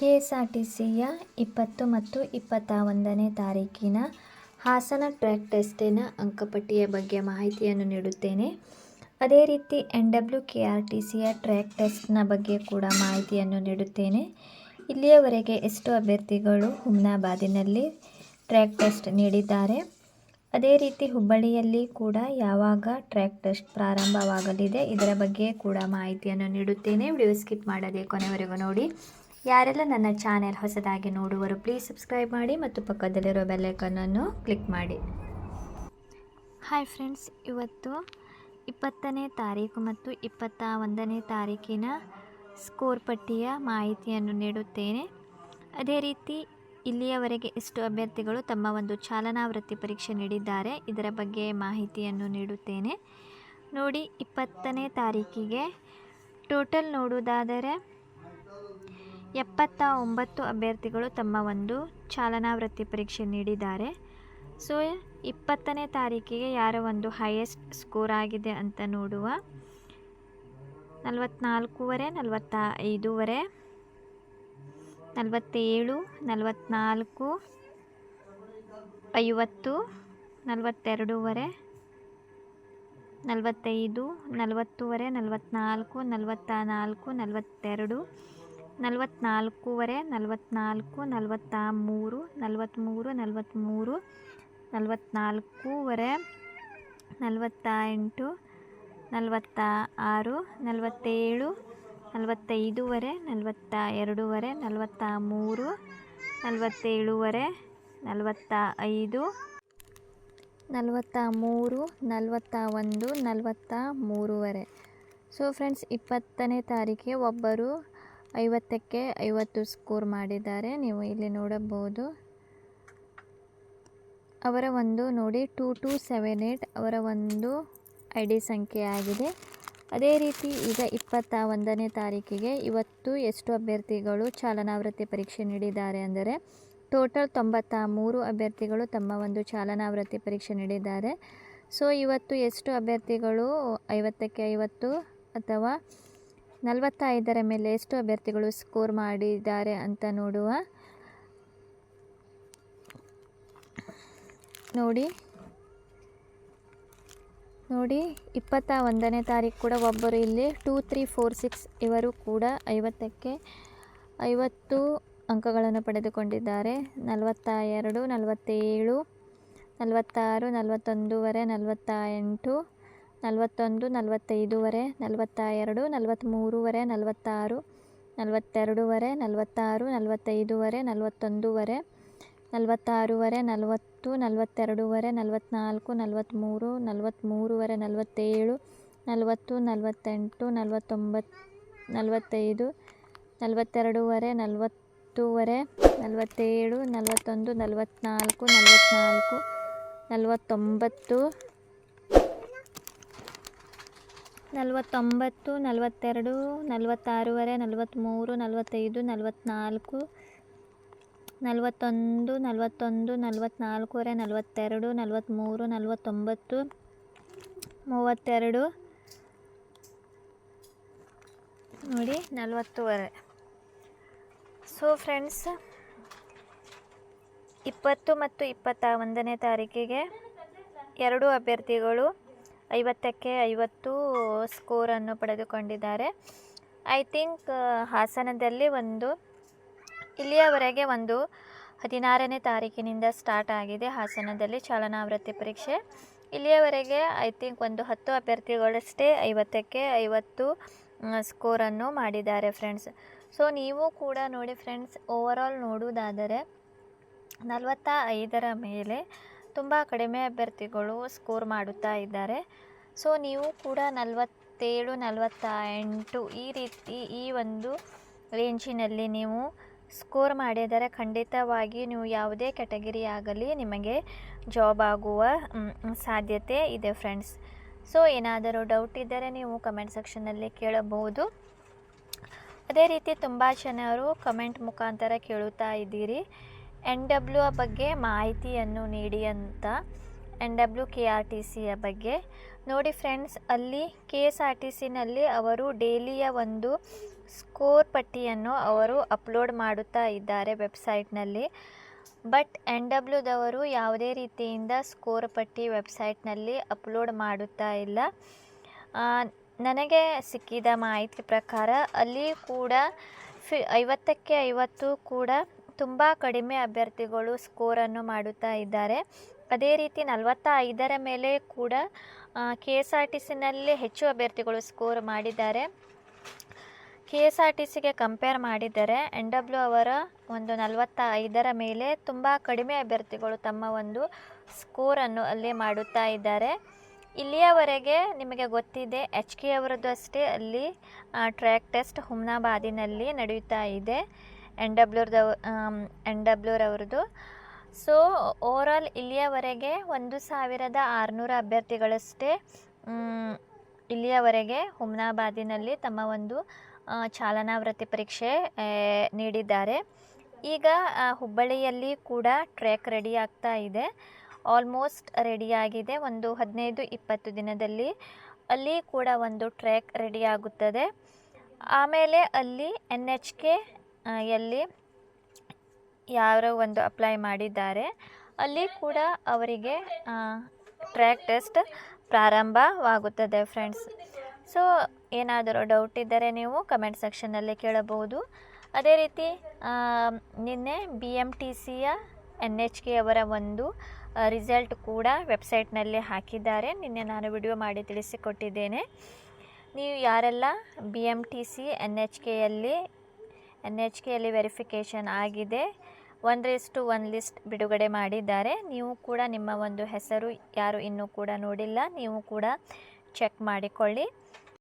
K S R T ಸಿಯ ಇಪ್ಪತ್ತು ಮತ್ತು ಇಪ್ಪತ್ತ ಒಂದನೇ ತಾರೀಕಿನ ಹಾಸನ ಟ್ರ್ಯಾಕ್ ಟೆಸ್ಟಿನ ಅಂಕಪಟ್ಟಿಯ ಬಗ್ಗೆ ಮಾಹಿತಿಯನ್ನು ನೀಡುತ್ತೇನೆ. ಅದೇ ರೀತಿ N W K R T ಸಿಯ ಟ್ರ್ಯಾಕ್ ಟೆಸ್ಟ್ನ ಬಗ್ಗೆ ಕೂಡ ಮಾಹಿತಿಯನ್ನು ನೀಡುತ್ತೇನೆ. ಇಲ್ಲಿಯವರೆಗೆ ಎಷ್ಟು ಅಭ್ಯರ್ಥಿಗಳು ಹುಮ್ನಾಬಾದಿನಲ್ಲಿ ಟ್ರ್ಯಾಕ್ ಟೆಸ್ಟ್ ನೀಡಿದ್ದಾರೆ. ಅದೇ ರೀತಿ ಹುಬ್ಬಳ್ಳಿಯಲ್ಲಿ ಕೂಡ ಯಾವಾಗ ಟ್ರ್ಯಾಕ್ ಟೆಸ್ಟ್ ಪ್ರಾರಂಭವಾಗಲಿದೆ ಇದರ ಬಗ್ಗೆ ಕೂಡ ಮಾಹಿತಿಯನ್ನು ನೀಡುತ್ತೇನೆ. ವಿಡಿಯೋ ಸ್ಕಿಪ್ ಮಾಡದೆ ಕೊನೆವರೆಗೂ ನೋಡಿ. ಯಾರೆಲ್ಲ ನನ್ನ ಚಾನೆಲ್ ಹೊಸದಾಗಿ ನೋಡುವರು ಪ್ಲೀಸ್ ಸಬ್ಸ್ಕ್ರೈಬ್ ಮಾಡಿ ಮತ್ತು ಪಕ್ಕದಲ್ಲಿರೋ ಬೆಲ್ಲೈಕನನ್ನು ಕ್ಲಿಕ್ ಮಾಡಿ. ಹಾಯ್ ಫ್ರೆಂಡ್ಸ್ ಇವತ್ತು ಇಪ್ಪತ್ತನೇ ತಾರೀಕು ಮತ್ತು ಇಪ್ಪತ್ತ ಒಂದನೇ ತಾರೀಕಿನ ಸ್ಕೋರ್ ಪಟ್ಟಿಯ ಮಾಹಿತಿಯನ್ನು ನೀಡುತ್ತೇನೆ. ಅದೇ ರೀತಿ, ಇಲ್ಲಿಯವರೆಗೆ ಎಷ್ಟು ಅಭ್ಯರ್ಥಿಗಳು ತಮ್ಮ ಒಂದು ಚಾಲನಾ ವೃತ್ತಿ ಪರೀಕ್ಷೆ ನೀಡಿದ್ದಾರೆ. ಇದರ ಬಗ್ಗೆ ಮಾಹಿತಿಯನ್ನು ನೀಡುತ್ತೇನೆ. ನೋಡಿ, ಇಪ್ಪತ್ತನೇ ತಾರೀಕಿಗೆ ಟೋಟಲ್ ನೋಡುವುದಾದರೆ ಎಪ್ಪತ್ತ ಒಂಬತ್ತು ಅಭ್ಯರ್ಥಿಗಳು ತಮ್ಮ ಒಂದು ಚಾಲನಾ ವೃತ್ತಿ ಪರೀಕ್ಷೆ ನೀಡಿದ್ದಾರೆ. ಸೊ, ಇಪ್ಪತ್ತನೇ ತಾರೀಕಿಗೆ ಯಾರ ಒಂದು ಹೈಯೆಸ್ಟ್ ಸ್ಕೋರ್ ಆಗಿದೆ ಅಂತ ನೋಡುವ. ನಲವತ್ತ್ನಾಲ್ಕೂವರೆ ನಲವತ್ತ ಐದೂವರೆ ನಲವತ್ತೇಳು ನಲವತ್ತ್ನಾಲ್ಕು ಐವತ್ತು, ನಲವತ್ತೆರಡೂವರೆ, ನಲವತ್ತೈದು, ನಲವತ್ತೂವರೆ ನಲವತ್ತ್ನಾಲ್ಕು ನಲವತ್ತ ನಾಲ್ಕು ನಲವತ್ತೆರಡು ನಲವತ್ನಾಲ್ಕೂವರೆ ನಲವತ್ತ್ನಾಲ್ಕು ನಲವತ್ತ ಮೂರು ನಲವತ್ತ್ಮೂರು ನಲವತ್ತ್ಮೂರು, ನಲವತ್ತ್ನಾಲ್ಕೂವರೆ ನಲವತ್ತ ಎಂಟು ನಲವತ್ತ ಆರು ನಲವತ್ತೇಳು, ನಲವತ್ತೈದೂವರೆ ನಲವತ್ತ ಎರಡೂವರೆ ನಲವತ್ತ ಮೂರು ನಲವತ್ತೇಳುವರೆ ನಲವತ್ತ ಐದು ನಲವತ್ತ ಮೂರು ನಲವತ್ತ ಒಂದು ನಲವತ್ತ ಮೂರುವರೆ ಸೊ ಫ್ರೆಂಡ್ಸ್ ಇಪ್ಪತ್ತನೇ ತಾರೀಕಿಗೆ ಒಬ್ಬರು ಐವತ್ತಕ್ಕೆ ಐವತ್ತು ಸ್ಕೋರ್ ಮಾಡಿದ್ದಾರೆ. ನೀವು ಇಲ್ಲಿ ನೋಡಬಹುದು. ಅವರ ಒಂದು ನೋಡಿ ಟೂ ಟು ಸೆವೆನ್ ಏಯ್ಟ್ ಅವರ ಒಂದು ಐ ಡಿ ಸಂಖ್ಯೆ ಆಗಿದೆ. ಅದೇ ರೀತಿ ಈಗ ಇಪ್ಪತ್ತ ಒಂದನೇ ತಾರೀಕಿಗೆ ಇವತ್ತು ಎಷ್ಟು ಅಭ್ಯರ್ಥಿಗಳು ಚಾಲನಾವೃತ್ತಿ ಪರೀಕ್ಷೆ ನೀಡಿದ್ದಾರೆ ಅಂದರೆ ಟೋಟಲ್ ತೊಂಬತ್ತ ಮೂರು ಅಭ್ಯರ್ಥಿಗಳು ತಮ್ಮ ಒಂದು ಚಾಲನಾವೃತ್ತಿ ಪರೀಕ್ಷೆ ನೀಡಿದ್ದಾರೆ. ಸೊ, ಇವತ್ತು ಎಷ್ಟು ಅಭ್ಯರ್ಥಿಗಳು ಐವತ್ತಕ್ಕೆ ಐವತ್ತು ಅಥವಾ ನಲವತ್ತೈದರ ಮೇಲೆ ಎಷ್ಟು ಅಭ್ಯರ್ಥಿಗಳು ಸ್ಕೋರ್ ಮಾಡಿದ್ದಾರೆ ಅಂತ ನೋಡುವ. ನೋಡಿ. ನೋಡಿ, ಇಪ್ಪತ್ತ ಒಂದನೇ ತಾರೀಕು ಕೂಡ ಒಬ್ಬರು ಇಲ್ಲಿ ಟೂ ತ್ರೀ ಫೋರ್ ಸಿಕ್ಸ್ ಇವರು ಕೂಡ ಐವತ್ತಕ್ಕೆ ಐವತ್ತು ಅಂಕಗಳನ್ನು ಪಡೆದುಕೊಂಡಿದ್ದಾರೆ. ನಲವತ್ತ ಎರಡು ನಲವತ್ತೇಳು, ನಲವತ್ತಾರು, ನಲವತ್ತೊಂದೂವರೆ ನಲವತ್ತ ಎಂಟು ನಲವತ್ತೊಂದು ನಲವತ್ತೈದುವರೆ ನಲವತ್ತ ಎರಡು ನಲವತ್ತ್ಮೂರುವರೆ ನಲವತ್ತಾರು ನಲವತ್ತೆರಡುವರೆ ನಲವತ್ತಾರು ನಲವತ್ತೈದುವರೆ ನಲವತ್ತೊಂದುವರೆ ನಲವತ್ತಾರುವರೆ ನಲವತ್ತು ನಲವತ್ತೆರಡುವರೆ ನಲವತ್ತ್ನಾಲ್ಕು ನಲವತ್ತ್ಮೂರು ನಲವತ್ತ್ಮೂರುವರೆ ನಲವತ್ತೇಳು, ನಲವತ್ತು, ನಲವತ್ತೆಂಟು ನಲವತ್ತೊಂಬತ್ತು ನಲವತ್ತೈದು ನಲವತ್ತೆರಡುವರೆ ನಲವತ್ತೂವರೆ ನಲವತ್ತೇಳು, ನಲವತ್ತೊಂದು ನಲವತ್ತ್ನಾಲ್ಕು ನಲವತ್ತ್ನಾಲ್ಕು ನಲವತ್ತೊಂಬತ್ತು ನಲವತ್ತೊಂಬತ್ತು, ನಲವತ್ತೆರಡು, ನಲವತ್ತಾರೂವರೆ, ನಲವತ್ತ್ಮೂರು, ನಲವತ್ತೈದು, ನಲವತ್ತ್ನಾಲ್ಕು, ನಲವತ್ತೊಂದು ನಲವತ್ತೊಂದು, ನಲವತ್ತ್ನಾಲ್ಕೂವರೆ, ನಲವತ್ತೆರಡು, ನಲವತ್ತ್ಮೂರು, ನಲವತ್ತೊಂಬತ್ತು, ಮೂವತ್ತೆರಡು. ನೋಡಿ, ನಲವತ್ತೂವರೆ. ಸೊ ಫ್ರೆಂಡ್ಸ್ ಇಪ್ಪತ್ತು ಮತ್ತು ಇಪ್ಪತ್ತ ಒಂದನೇ ತಾರೀಕಿಗೆ ಎರಡು ಅಭ್ಯರ್ಥಿಗಳು ಐವತ್ತಕ್ಕೆ ಐವತ್ತು ಸ್ಕೋರನ್ನು ಪಡೆದುಕೊಂಡಿದ್ದಾರೆ. ಐ ಥಿಂಕ್ ಹಾಸನದಲ್ಲಿ ಒಂದು, ಇಲ್ಲಿಯವರೆಗೆ ಒಂದು ಹದಿನಾರನೇ ತಾರೀಕಿನಿಂದ ಸ್ಟಾರ್ಟ್ ಆಗಿದೆ ಹಾಸನದಲ್ಲಿ ಚಾಲನಾ ವೃತ್ತಿ ಪರೀಕ್ಷೆ. ಇಲ್ಲಿಯವರೆಗೆ ಐ ಥಿಂಕ್ ಒಂದು ಹತ್ತು ಅಭ್ಯರ್ಥಿಗಳಷ್ಟೇ ಐವತ್ತಕ್ಕೆ ಐವತ್ತು ಸ್ಕೋರನ್ನು ಮಾಡಿದ್ದಾರೆ ಫ್ರೆಂಡ್ಸ್. ಸೊ, ನೀವು ಕೂಡ ನೋಡಿ ಫ್ರೆಂಡ್ಸ್, ಓವರಾಲ್ ನೋಡುವುದಾದರೆ ನಲವತ್ತ ಐದರ ಮೇಲೆ ತುಂಬ ಕಡಿಮೆ ಅಭ್ಯರ್ಥಿಗಳು ಸ್ಕೋರ್ ಮಾಡುತ್ತಾ ಇದ್ದಾರೆ. ಸೊ ನೀವು ಕೂಡ ನಲವತ್ತೇಳು ನಲವತ್ತ ಎಂಟು ಈ ರೀತಿ ಈ ಒಂದು ರೇಂಜಿನಲ್ಲಿ ನೀವು ಸ್ಕೋರ್ ಮಾಡಿದರೆ ಖಂಡಿತವಾಗಿ ನೀವು ಯಾವುದೇ ಕ್ಯಾಟಗರಿ ಆಗಲಿ ನಿಮಗೆ ಜಾಬ್ ಆಗುವ ಸಾಧ್ಯತೆ ಇದೆ ಫ್ರೆಂಡ್ಸ್ ಸೊ ಏನಾದರೂ ಡೌಟ್ ಇದ್ದರೆ ನೀವು ಕಮೆಂಟ್ ಸೆಕ್ಷನ್ನಲ್ಲಿ ಕೇಳಬಹುದು. ಅದೇ ರೀತಿ ತುಂಬ ಜನರು ಕಮೆಂಟ್ ಮುಖಾಂತರ ಕೇಳುತ್ತಾ ಇದ್ದೀರಿ. ಎನ್ ಡಬ್ಲ್ಯೂ ಬಗ್ಗೆ ಮಾಹಿತಿಯನ್ನು ನೀಡಿ ಅಂತ N W K R T ಸಿಯ ಬಗ್ಗೆ. ನೋಡಿ ಫ್ರೆಂಡ್ಸ್ ಅಲ್ಲಿ ಕೆ ಎಸ್ ಆರ್ ಟಿ ಸಿನಲ್ಲಿ ಅವರು ಡೈಲಿಯ ಒಂದು ಸ್ಕೋರ್ ಪಟ್ಟಿಯನ್ನು ಅವರು ಅಪ್ಲೋಡ್ ಮಾಡುತ್ತಾ ಇದ್ದಾರೆ ವೆಬ್ಸೈಟ್ನಲ್ಲಿ ಬಟ್ ಎನ್ ಡಬ್ಲ್ಯೂದವರು ಯಾವುದೇ ರೀತಿಯಿಂದ ಸ್ಕೋರ್ ಪಟ್ಟಿ ವೆಬ್ಸೈಟ್ನಲ್ಲಿ ಅಪ್ಲೋಡ್ ಮಾಡುತ್ತಾ ಇಲ್ಲ. ನನಗೆ ಸಿಕ್ಕಿದ ಮಾಹಿತಿ ಪ್ರಕಾರ ಅಲ್ಲಿ ಕೂಡ ಫಿ, ಐವತ್ತಕ್ಕೆ ಐವತ್ತು ಕೂಡ ತುಂಬ ಕಡಿಮೆ ಅಭ್ಯರ್ಥಿಗಳು ಸ್ಕೋರನ್ನು ಮಾಡುತ್ತಾ ಇದ್ದಾರೆ. ಅದೇ ರೀತಿ ನಲವತ್ತ ಐದರ ಮೇಲೆ ಕೂಡ ಕೆ ಎಸ್ ಆರ್ ಟಿ ಸಿನಲ್ಲಿ ಹೆಚ್ಚು ಅಭ್ಯರ್ಥಿಗಳು ಸ್ಕೋರ್ ಮಾಡಿದ್ದಾರೆ. ಕೆ ಎಸ್ ಆರ್ ಟಿ ಸಿಗೆ ಕಂಪೇರ್ ಮಾಡಿದರೆ ಎನ್ ಡಬ್ಲ್ಯೂ ಅವರ ಒಂದು ನಲವತ್ತ ಐದರ ಮೇಲೆ ತುಂಬ ಕಡಿಮೆ ಅಭ್ಯರ್ಥಿಗಳು ತಮ್ಮ ಒಂದು ಸ್ಕೋರನ್ನು ಅಲ್ಲಿ ಮಾಡುತ್ತಾ ಇದ್ದಾರೆ. ಇಲ್ಲಿಯವರೆಗೆ ನಿಮಗೆ ಗೊತ್ತಿದೆ, ಎಚ್ ಕೆ ಅವರದ್ದು ಅಷ್ಟೇ ಅಲ್ಲಿ ಟ್ರ್ಯಾಕ್ ಟೆಸ್ಟ್ ಹುಮ್ನಾಬಾದಿನಲ್ಲಿ ನಡೆಯುತ್ತಾ ಇದೆ. ಎನ್ ಡಬ್ಲ್ಯೂರ್ದವ ಎನ್ ಡಬ್ಲ್ಯೂರವ್ರದ್ದು ಸೊ ಓವರಾಲ್ ಇಲ್ಲಿಯವರೆಗೆ ಒಂದು ಸಾವಿರದ ಆರುನೂರು ಅಭ್ಯರ್ಥಿಗಳಷ್ಟೇ ಇಲ್ಲಿಯವರೆಗೆ ಹುಮ್ನಾಬಾದಿನಲ್ಲಿ ತಮ್ಮ ಒಂದು ಚಾಲನಾ ವೃತ್ತಿ ಪರೀಕ್ಷೆ ನೀಡಿದ್ದಾರೆ. ಈಗ ಹುಬ್ಬಳ್ಳಿಯಲ್ಲಿ ಕೂಡ ಟ್ರ್ಯಾಕ್ ರೆಡಿ ಆಗ್ತಾ ಇದೆ. ಆಲ್ಮೋಸ್ಟ್ ರೆಡಿಯಾಗಿದೆ ಒಂದು ಹದಿನೈದು ಇಪ್ಪತ್ತು ದಿನದಲ್ಲಿ ಅಲ್ಲಿ ಕೂಡ ಒಂದು ಟ್ರ್ಯಾಕ್ ರೆಡಿ ಆಗುತ್ತದೆ. ಆಮೇಲೆ ಅಲ್ಲಿ ಎನ್ ಎಚ್ ಕೆ ಎಲ್ಲಿ ಯಾರೋ ಒಂದು ಅಪ್ಲೈ ಮಾಡಿದ್ದಾರೆ. ಅಲ್ಲಿ ಕೂಡ ಅವರಿಗೆ ಟ್ರ್ಯಾಕ್ ಟೆಸ್ಟ್ ಪ್ರಾರಂಭವಾಗುತ್ತದೆ ಫ್ರೆಂಡ್ಸ್ ಸೊ ಏನಾದರೂ ಡೌಟ್ ಇದ್ದರೆ ನೀವು ಕಮೆಂಟ್ ಸೆಕ್ಷನ್ನಲ್ಲಿ ಕೇಳಬಹುದು. ಅದೇ ರೀತಿ ನಿನ್ನೆ ಬಿ ಎಂ ಟಿ ಸಿಯ ಎನ್ ಎಚ್ ಕೆ ಅವರ ಒಂದು ರಿಸಲ್ಟ್ ಕೂಡ ವೆಬ್ಸೈಟ್ನಲ್ಲಿ ಹಾಕಿದ್ದಾರೆ. ನಿನ್ನೆ ನಾನು ವಿಡಿಯೋ ಮಾಡಿ ತಿಳಿಸಿಕೊಟ್ಟಿದ್ದೇನೆ. ನೀವು ಯಾರೆಲ್ಲ B M T C N H ಕೆಯಲ್ಲಿ N H ಕೆಯಲ್ಲಿ ವೆರಿಫಿಕೇಷನ್ ಆಗಿದೆ. ಒನ್ ಟು ಒನ್ ಲಿಸ್ಟ್ ಬಿಡುಗಡೆ ಮಾಡಿದ್ದಾರೆ. ನೀವು ಕೂಡ ನಿಮ್ಮ ಒಂದು ಹೆಸರು ಯಾರು ಇನ್ನೂ ಕೂಡ ನೋಡಿಲ್ಲ. ನೀವು ಕೂಡ ಚೆಕ್ ಮಾಡಿಕೊಳ್ಳಿ.